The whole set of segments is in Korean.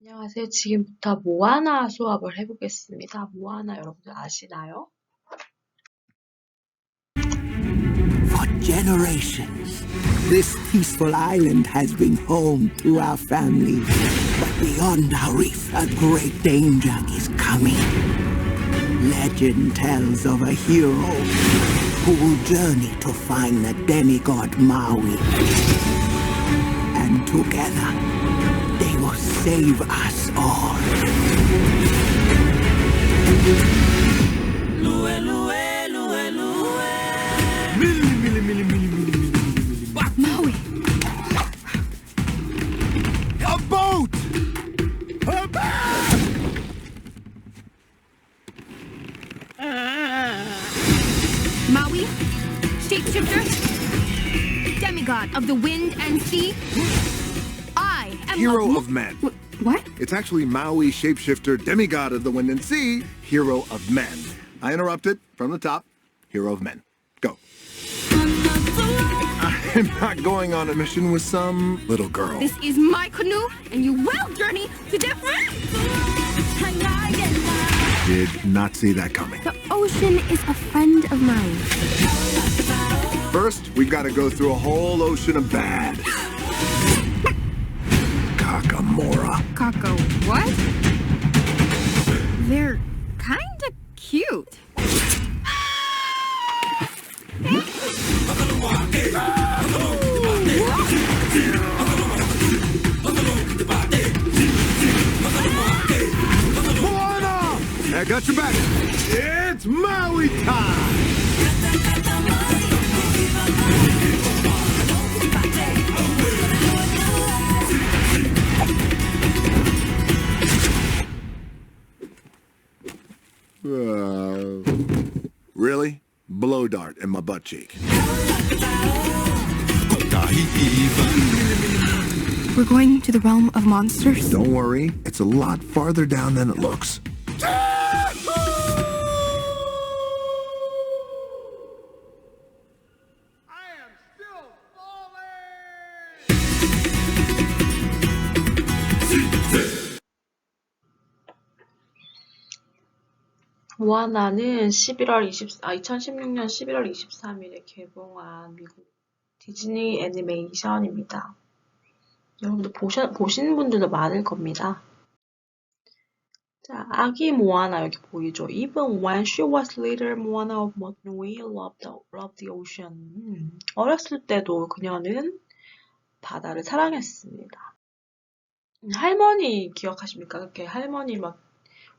안녕하세요. 지금부터 모아나 수업을 해보겠습니다. 모아나 여러분들 아시나요? For generations, this peaceful island has been home to our family. But beyond our reef, a great danger is coming. Legend tells of a hero who will journey to find the demigod Maui. And together, they will save us all. Maui, A boat! A boat! Ah. Maui, shapeshifter, demigod of the wind and sea. Hero of men. What? It's actually Maui, shapeshifter, demigod of the wind and sea, hero of men. I interrupted from the top. Hero of men. Go. I'm not going on a mission with some little girl. This is my canoe, and you will journey to different. Did not see that coming. The ocean is a friend of mine. First, we've got to go through a whole ocean of bad. Kakamora. Kako, what? They're kinda cute. Moana! I got your back. It's Maui time! In my butt cheek. We're going to the realm of monsters. Don't worry, it's a lot farther down than it looks. 모아나는 11월 20, 아, 2016년 11월 23일에 개봉한 미국 디즈니 애니메이션입니다. 여러분들 보신, 보신 분들도 많을 겁니다. 자, 아기 모아나 여기 보이죠? Even when she was little, Moana of Maui loved the, loved the ocean. 음, 어렸을 때도 그녀는 바다를 사랑했습니다. 음, 할머니 기억하십니까? 그렇게 할머니 막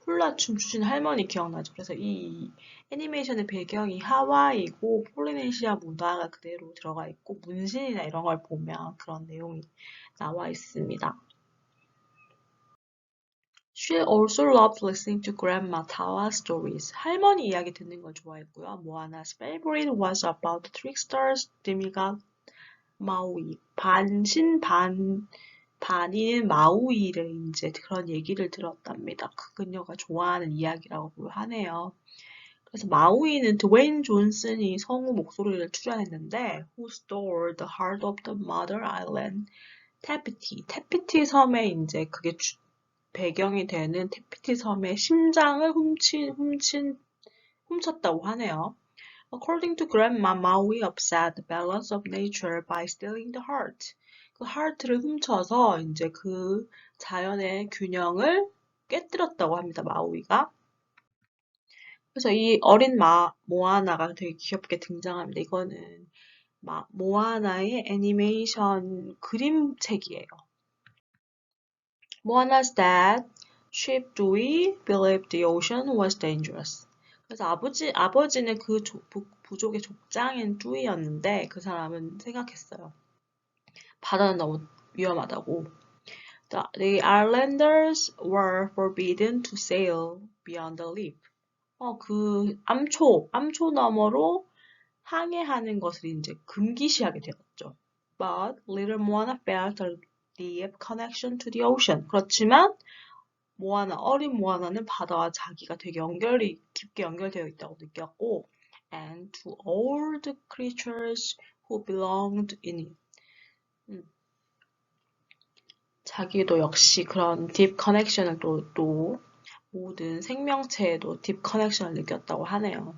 훌라춤 추시는 할머니 기억나죠? 그래서 이 애니메이션의 배경이 하와이고 폴리네시아 문화가 그대로 들어가 있고 문신이나 이런 걸 보면 그런 내용이 나와 있습니다. She also loved listening to Grandma Tawa stories. 할머니 이야기 듣는 걸 좋아했고요. Moana's favorite was about the tricksters, demigod Maui. 반신 반 반인 마우이를 이제 그런 얘기를 들었답니다. 그 그녀가 좋아하는 이야기라고 하네요. 그래서 마우이는 드웨인 존슨이 성우 목소리를 출연했는데 Who stole the heart of the mother island? 테피티. 테피티 섬에 이제 그게 주- 배경이 되는 테피티 섬의 심장을 훔친, 훔친, 훔쳤다고 하네요. According to Grandma, Maui upset the balance of nature by stealing the heart. 그 하트를 훔쳐서 이제 그 자연의 균형을 깨뜨렸다고 합니다, 마우이가. 그래서 이 어린 마, 모아나가 되게 귀엽게 등장합니다. 이거는 마, 모아나의 애니메이션 그림책이에요. Moana's dad, Chief Dewey, believed the ocean was dangerous. 그래서 아버지, 아버지는 그 조- 부, 부족의 족장인 뚜이였는데 그 사람은 생각했어요. 바다는 너무 위험하다고. The, islanders were forbidden to sail beyond the reef. 어, 그 암초, 암초 너머로 항해하는 것을 이제 금기시하게 되었죠. But little Moana felt a deep connection to the ocean. 그렇지만 모아나, 어린 모아나는 바다와 자기가 되게 연결이 깊게 연결되어 있다고 느꼈고, and to all the creatures who belonged in it. 음. 자기도 역시 그런 딥 커넥션을 또, 또 모든 생명체에도 딥 커넥션을 느꼈다고 하네요.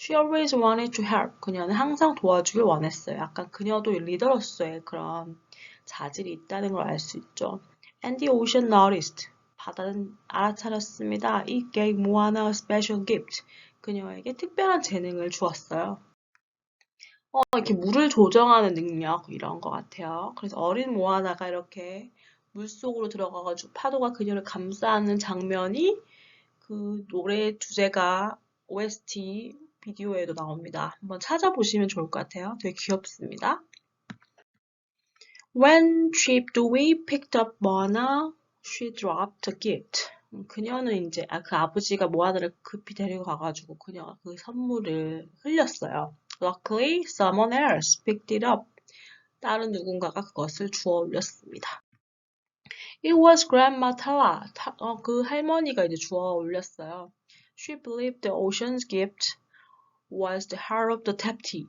She always wanted to help. 그녀는 항상 도와주길 원했어요. 약간 그녀도 리더로서의 그런 자질이 있다는 걸 알 수 있죠. And the ocean noticed. 바다는 알아차렸습니다. It gave Moana a special gift. 그녀에게 특별한 재능을 주었어요. 어, 이렇게 물을 조정하는 능력 이런 것 같아요. 그래서 어린 모아나가 이렇게 물속으로 들어가가지고 파도가 그녀를 감싸는 장면이 그 노래 주제가 OST 비디오에도 나옵니다. 한번 찾아보시면 좋을 것 같아요. 되게 귀엽습니다. When Chipdewey picked up Moana, she dropped a gift. 음, 그녀는 이제 아, 그 아버지가 모아나를 급히 데리고 가가지고 그녀가 그 선물을 흘렸어요. Luckily, someone else picked it up. 다른 누군가가 그것을 주워 올렸습니다. It was Grandma Tala. 타- 어, 그 할머니가 이제 주워 올렸어요. She believed the ocean's gift was the heart of the Tapti.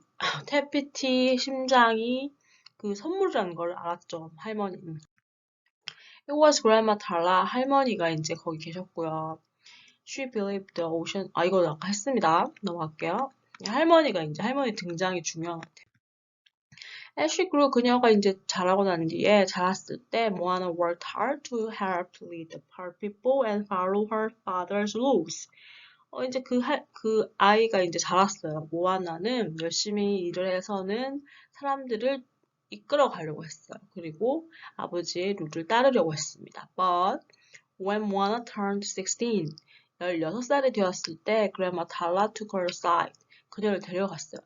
태피티 심장이 그 선물이라는 걸 알았죠, 할머니는. It was Grandma Tala. 할머니가 이제 거기 계셨고요. She believed the ocean. 아, 이거 아까 했습니다. 넘어갈게요. 할머니가 이제 할머니 등장이 중요한 것 같아요. She grew, 그녀가 이제 자라고 난 뒤에 자랐을 때 Moana worked hard to help lead the poor people and follow her father's rules. 어, 이제 그, 할- 그 아이가 이제 자랐어요. 모아나는 열심히 일을 해서는 사람들을 이끌어 가려고 했어요. 그리고 아버지의 룰을 따르려고 했습니다. But when Moana turned 16, 16살이 되었을 때 Grandma Tala took her aside. 그녀를 데려갔어요.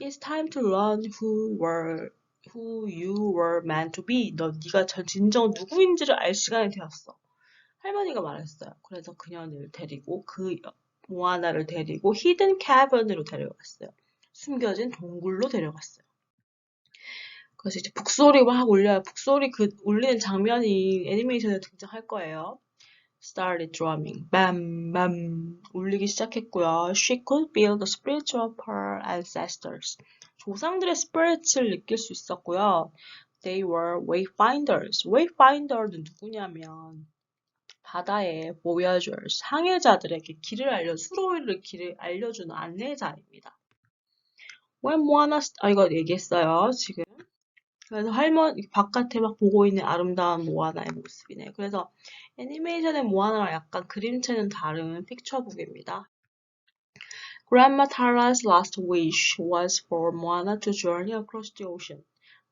It's time to learn who were who you were meant to be. 너 네가 전 진정 누구인지를 알 시간이 되었어. 할머니가 말했어요. 그래서 그녀를 데리고 그 모아나를 데리고 히든 캐번으로 데려갔어요. 숨겨진 동굴로 데려갔어요. 그래서 이제 북소리가 막 울려요. 북소리 그 울리는 장면이 애니메이션에 등장할 거예요. Started drumming. bam, bam. 울리기 시작했고요. She could feel the spirits of her ancestors. 조상들의 spirit을 느낄 수 있었고요. They were wayfinders. wayfinder는 누구냐면 바다의 voyagers, 항해자들에게 길을 알려 수로를 길을 알려주는 안내자입니다. When Moana, 아 이거 얘기했어요 지금. 그래서 할머니 바깥에 막 보고 있는 아름다운 모아나의 모습이네요. 그래서 애니메이션의 모아나랑 약간 그림체는 다른 픽처북입니다. Grandma Tara's last wish was for Moana to journey across the ocean,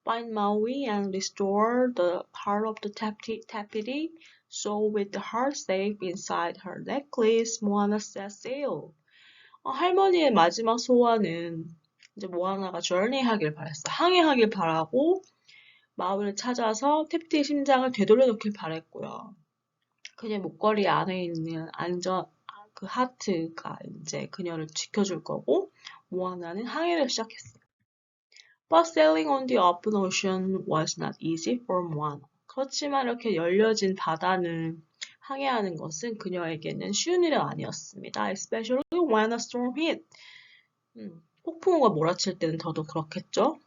find Maui, and restore the heart of the Tapiti. So, with the heart safe inside her necklace, Moana set sail. 어, 할머니의 마지막 소원은 이제 모아나가 journey하길 바랬어. 항해하길 바라고 마을을 찾아서 탭티의 심장을 되돌려 놓길 바랬고요. 그녀의 목걸이 안에 있는 안전 그 하트가 이제 그녀를 지켜줄 거고 모아나는 항해를 시작했어요. But sailing on the open ocean was not easy for Moana. 그렇지만 이렇게 열려진 바다는 항해하는 것은 그녀에게는 쉬운 일은 아니었습니다. Especially when a storm hit. 음, 폭풍우가 몰아칠 때는 더더욱 그렇겠죠.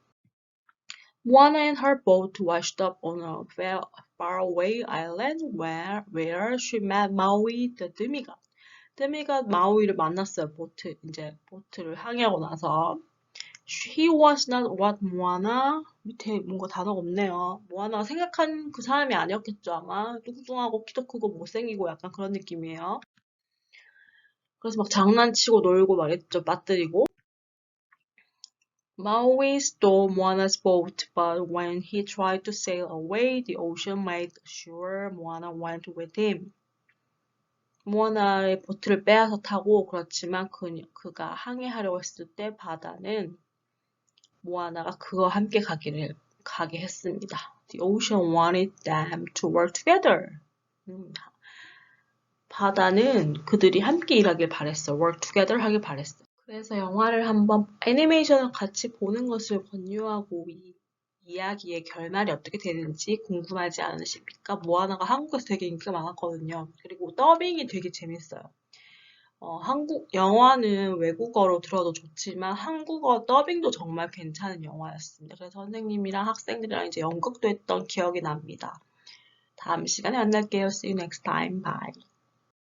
Moana and her boat washed up on a far, faraway island where, where she met Maui the demigod. 데미가 마우이를 만났어요. 보트 이제 보트를 항해하고 나서 He was not what Moana 밑에 뭔가 단어가 없네요. 모아나가 생각한 그 사람이 아니었겠죠 아마 뚱뚱하고 키도 크고 못생기고 약간 그런 느낌이에요. 그래서 막 장난치고 놀고 막 했죠 맞들이고. Maui stole Moana's boat, but when he tried to sail away, the ocean made sure Moana went with him. 모아나의 보트를 빼앗아 타고 그렇지만 그, 그가 항해하려고 했을 때 바다는 모아나가 그와 함께 가기를 가게 했습니다. The ocean wanted them to work together. 음, 바다는 그들이 함께 일하길 바랬어. work together 하길 바랬어. 그래서 영화를 한번 애니메이션을 같이 보는 것을 권유하고 이 이야기의 결말이 어떻게 되는지 궁금하지 않으십니까? 모아나가 한국에서 되게 인기가 많았거든요. 그리고 더빙이 되게 재밌어요. 어, 한국 영화는 외국어로 들어도 좋지만 한국어 더빙도 정말 괜찮은 영화였습니다. 그래서 선생님이랑 학생들이랑 이제 연극도 했던 기억이 납니다. 다음 시간에 만날게요. See you next time. Bye.